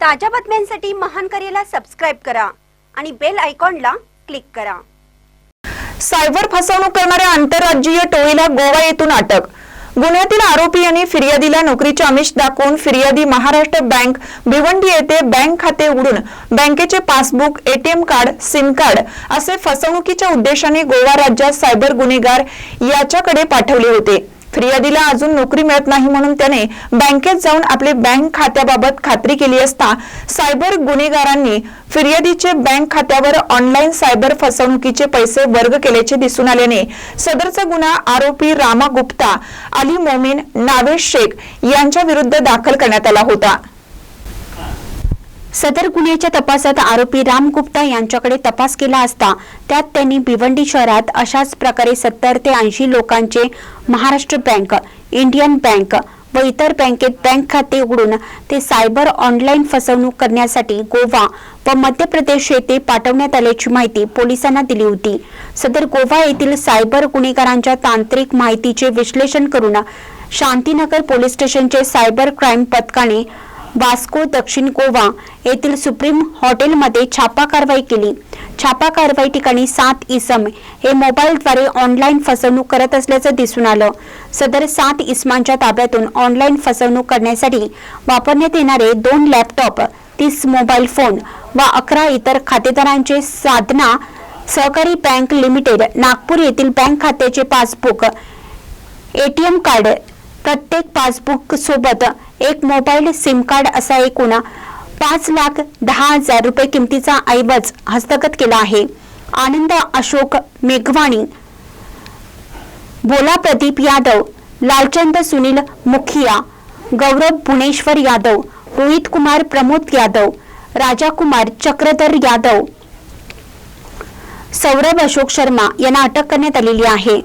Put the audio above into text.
ताज्या बातम्यांसाठी महान करेला सबस्क्राईब करा आणि बेल आयकॉनला क्लिक करा. सायबर फसवणूक करणाऱ्या आंतरराज्यीय टोळीला गोवा येथून अटक. गुन्ह्यातील आरोपी यांनी फिर्यादीला नोकरीचे आमिष दाखवून फिर्यादी महाराष्ट्र बँक भिवंडी येथे बँक खाते उघडून बँकेचे passbook ATM card SIM card असे फसवणुकीच्या उद्देशाने गोवा राज्यात सायबर गुन्हेगार याच्याकडे पाठवले होते. फिर्यादीला अजून नोकरी मिळत नाही म्हणून त्याने बँकेत जाऊन आपले बँक खात्याबाबत खात्री केली असता सायबर गुन्हेगारांनी फिर्यादीचे बँक खात्यावर ऑनलाईन सायबर फसवणुकीचे पैसे वर्ग केल्याचे दिसून आल्याने सदरचा गुन्हा आरोपी रामा गुप्ता अली मोमीन नावेश शेख यांच्या विरुद्ध दाखल करण्यात आला होता. सदर गुन्ह्याच्या तपासात आरोपी राम गुप्ता यांच्याकडे तपास केला असता त्यात त्यांनी भिवंडी शहरात अशाच प्रकारे सत्तर ते ऐंशी लोकांचे महाराष्ट्र बँक इंडियन बँक व इतर बँकेत बँक खाते उघडून ते सायबर ऑनलाईन फसवणूक करण्यासाठी गोवा व मध्य प्रदेश येथे पाठवण्यात आल्याची माहिती पोलिसांना दिली होती. सदर गोवा येथील सायबर गुन्हेगारांच्या तांत्रिक माहितीचे विश्लेषण करून शांतीनगर पोलीस स्टेशनचे सायबर क्राईम पथकाने वास्को दक्षिण गोवा येथील सुप्रीम हॉटेलमध्ये छापा कारवाई केली. छापा कारवाई ठिकाणी सात इसम हे मोबाईलद्वारे ऑनलाईन फसवणूक करत असल्याचं दिसून आलं. सदर सात इसमांच्या ताब्यातून ऑनलाईन फसवणूक करण्यासाठी वापरण्यात येणारे दोन लॅपटॉप तीस मोबाईल फोन व अकरा इतर खातेदारांचे साधना सहकारी बँक लिमिटेड नागपूर येथील बँक खात्याचे पासबुक एटीएम कार्ड प्रत्येक पासबुक सोबत एक मोबाईल सिम कार्ड असा एकूण पाच लाख दहा हजार रुपये किमतीचा ऐवज हस्तगत केला आहे. आनंद अशोक मेघवाणी. बोला प्रदीप यादव लालचंद सुनील मुखिया गौरव भुवनेश्वर यादव रोहित कुमार प्रमोद यादव राजा कुमार चक्रधर यादव सौरभ अशोक शर्मा यांना अटक करण्यात आलेली आहे.